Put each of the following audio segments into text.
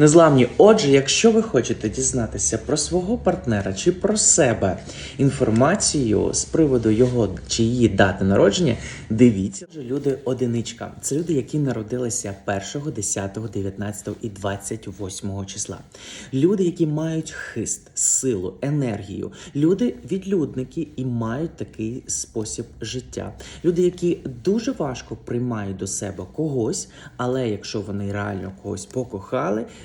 Незламні, отже, якщо ви хочете дізнатися про свого партнера чи про себе інформацію з приводу його чи її дати народження, дивіться. Отже, Люди одиничка. Це люди, які народилися 1, 10, 19 і 28 числа. Люди, які мають хист, силу, енергію. Люди відлюдники і мають такий спосіб життя. Люди, які дуже важко приймають до себе когось, але якщо вони реально когось покохали,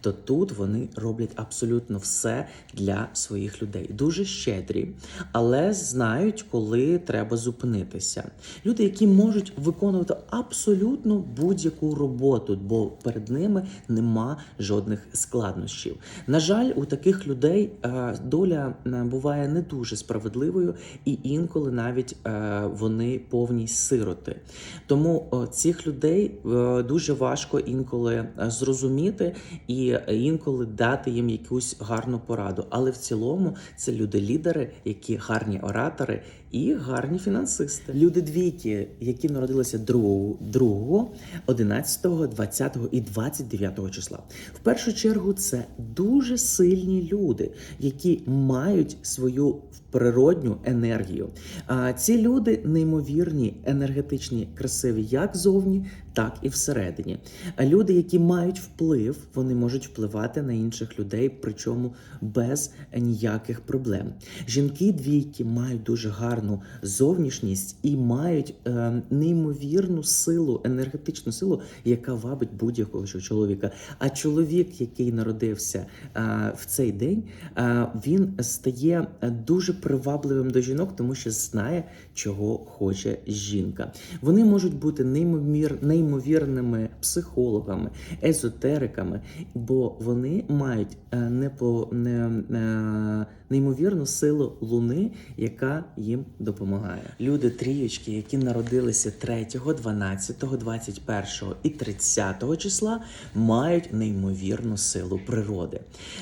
то тут вони роблять абсолютно все для своїх людей. Дуже щедрі, але знають, коли треба зупинитися. Люди, які можуть виконувати абсолютно будь-яку роботу, бо перед ними нема жодних складнощів. На жаль, у таких людей е, доля е, буває не дуже справедливою, і інколи навіть е, вони повні сироти. Тому цих людей дуже важко інколи зрозуміти і інколи дати їм якусь гарну пораду. Але в цілому це люди-лідери, які гарні оратори і гарні фінансисти. Люди двійки, які народилися 2, 2, 11, 20 і 29 числа. В першу чергу це дуже сильні люди, які мають свою природню енергію. А ці люди неймовірні, енергетичні, красиві як зовні, так і всередині. А люди, які мають вплив, вони можуть впливати на інших людей, причому без ніяких проблем. Жінки двійки мають дуже гарну зовнішність і мають е, неймовірну силу, енергетичну силу, яка вабить будь-якого чоловіка. А чоловік, який народився е, в цей день, е, він стає дуже привабливим до жінок, тому що знає, чого хоче жінка. Вони можуть бути неймовір, неймовірними психологами, езотериками, бо вони мають е, непо, не, е, неймовірну силу луни, яка їм допомагає. Люди трієчки, які народилися 3, 12, 21 і 30 числа, мають неймовірну силу природи.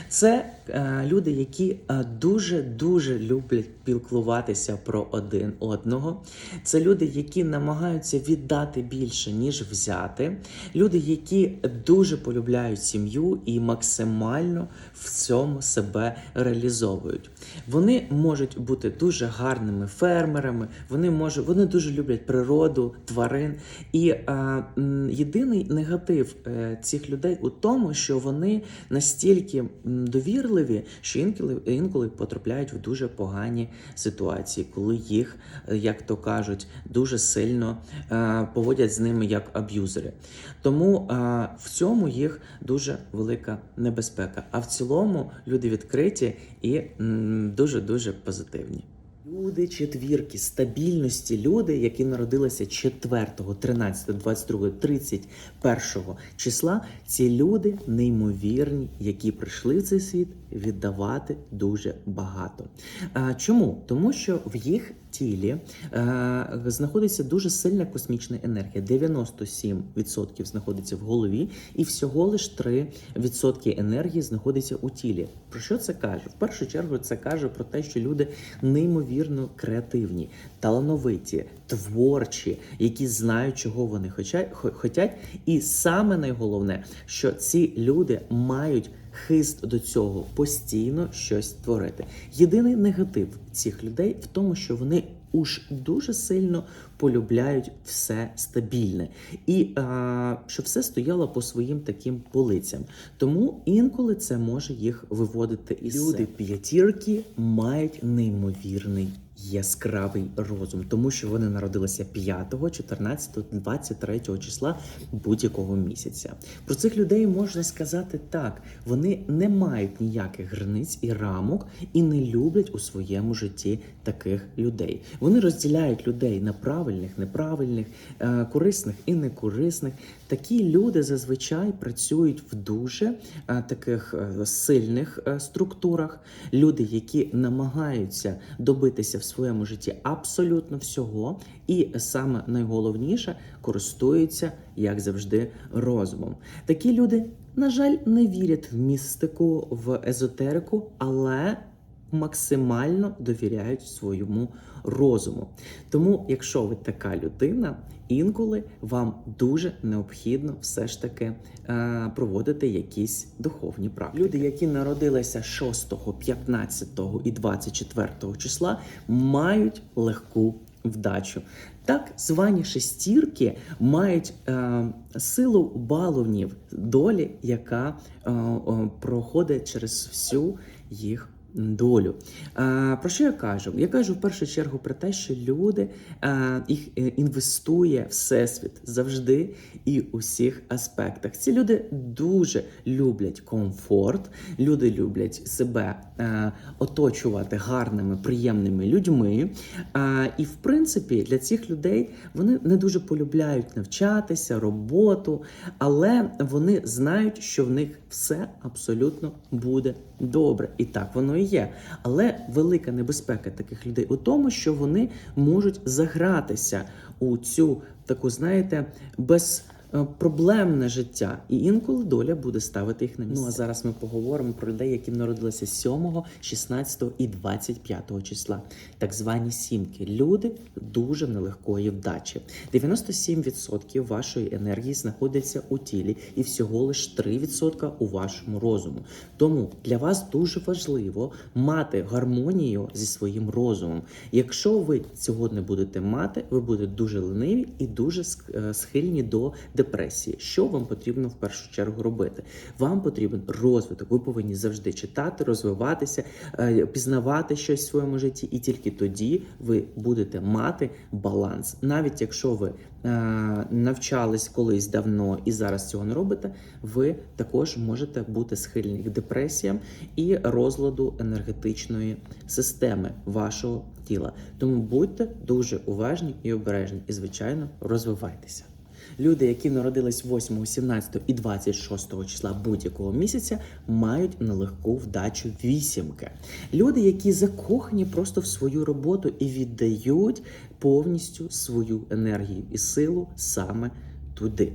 Це е, люди, які дуже дуже люблять піклуватися про один одного. Це люди, які намагаються віддати більше, ніж взяти. Люди, які дуже полюбляють сім'ю і максимально в цьому себе реалізовують. Вони можуть бути дуже гарними фермерами, вони можуть, вони дуже люблять природу, тварин. І м, єдиний негатив е, цих людей у тому, що вони настільки довірливі, що інколи, інколи потрапляють в дуже погані ситуації, коли їх, е, як то кажуть, дуже сильно е, поводять з ними як аб'юзери. Тому е, в цьому їх дуже велика небезпека. А в цілому люди відкриті і дуже дуже позитивні. Люди четвірки, стабільності, люди, які народилися 4, 13, 22, 31 числа. Ці люди неймовірні, які прийшли в цей світ віддавати дуже багато. А, чому? Тому що в їх тілі е, знаходиться дуже сильна космічна енергія. 97% знаходиться в голові, і всього лиш 3% енергії знаходиться у тілі. Про що це каже? В першу чергу це каже про те, що люди неймовірно креативні, талановиті, творчі, які знають, чого вони хоча- хо- хотять. І саме найголовне, що ці люди мають хист до цього постійно щось творити. Єдиний негатив цих людей в тому, що вони уж дуже сильно полюбляють все стабільне, і а, щоб все стояло по своїм таким полицям. Тому інколи це може їх виводити із люди п'ятірки мають неймовірний. Яскравий розум, тому що вони народилися 5, 14, 23 числа будь-якого місяця. Про цих людей можна сказати так: вони не мають ніяких границь і рамок і не люблять у своєму житті таких людей. Вони розділяють людей на правильних, неправильних, е, корисних і некорисних. Такі люди зазвичай працюють в дуже е, таких е, сильних структурах. Люди, які намагаються добитися в своєму житті абсолютно всього, і саме найголовніше користуються, як завжди, розумом. Такі люди, на жаль, не вірять в містику, в езотерику, але максимально довіряють своєму розуму. Тому, якщо ви така людина, інколи вам дуже необхідно все ж таки е, проводити якісь духовні практики. Люди, які народилися 6, 15 і 24 числа, мають легку вдачу. Так звані шестірки мають е, силу баловнів долі, яка е, проходить через всю їх долю. Е, про що я кажу? Я кажу в першу чергу про те, що люди е, їх е, інвестує всесвіт завжди і у всіх аспектах. Ці люди дуже люблять комфорт, люди люблять себе оточувати гарними, приємними людьми. І в принципі для цих людей вони не дуже полюбляють навчатися, роботу, але вони знають, що в них все абсолютно буде добре. І так воно і є. Але велика небезпека таких людей у тому, що вони можуть загратися у цю таку, знаєте, без. Е, Проблемне життя, і інколи доля буде ставити їх на місце. Ну а зараз ми поговоримо про людей, які народилися 7, 16 і 25 числа, так звані сімки. Люди дуже нелегкої вдачі. 97% вашої енергії знаходиться у тілі, і всього лише 3% у вашому розуму. Тому для вас дуже важливо мати гармонію зі своїм розумом. Якщо ви цього не будете мати, ви будете дуже лениві і дуже е, схильні до депресії. Що вам потрібно в першу чергу робити? Вам потрібен розвиток. Ви повинні завжди читати, розвиватися, е, пізнавати щось в своєму житті, і тільки тоді ви будете мати баланс. Навіть якщо ви е, навчались колись давно і зараз цього не робите, ви також можете бути схильні к депресіям і розладу енергетичної системи вашого тіла. Тому будьте дуже уважні і обережні, і звичайно розвивайтеся. Люди, які народились 8, 17 і 26 числа будь-якого місяця, мають нелегку вдачу вісімки. Люди, які закохані просто в свою роботу і віддають повністю свою енергію і силу саме туди.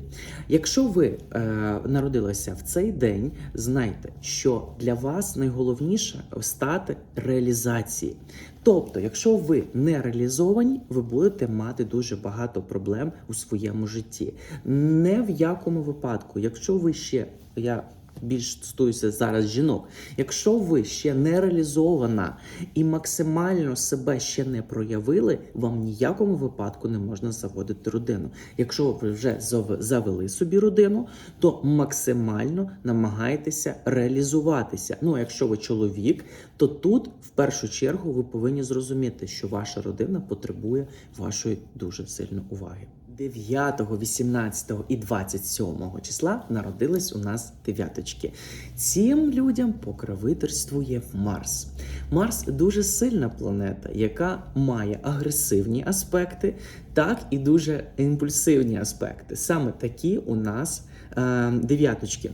Якщо ви е, народилися в цей день, знайте, що для вас найголовніше стати реалізації. Тобто, якщо ви не реалізовані, ви будете мати дуже багато проблем у своєму житті. Не в якому випадку, якщо ви ще я більш стосуюся зараз жінок. Якщо ви ще не реалізована і максимально себе ще не проявили, вам ніякому випадку не можна заводити родину. Якщо ви вже завели собі родину, то максимально намагайтеся реалізуватися. Ну а якщо ви чоловік, то тут в першу чергу ви повинні зрозуміти, що ваша родина потребує вашої дуже сильної уваги. 9, 18 і 27 числа народились у нас дев'яточки. Цим людям покровительствує Марс. Марс дуже сильна планета, яка має агресивні аспекти, так і дуже імпульсивні аспекти. Саме такі у нас е, дев'яточки.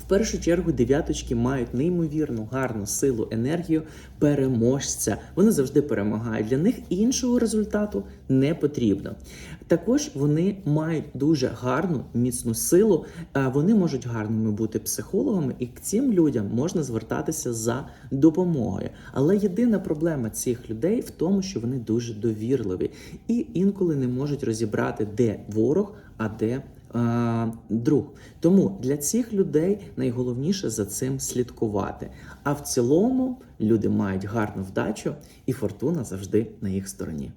В першу чергу дев'яточки мають неймовірну гарну силу, енергію переможця. Вони завжди перемагають. Для них іншого результату не потрібно. Також вони мають дуже гарну міцну силу. Вони можуть гарними бути психологами, і к цим людям можна звертатися за допомогою. Але єдина проблема цих людей в тому, що вони дуже довірливі і інколи не можуть розібрати, де ворог, а де е, друг. Тому для цих людей найголовніше за цим слідкувати. А в цілому люди мають гарну вдачу, і фортуна завжди на їх стороні.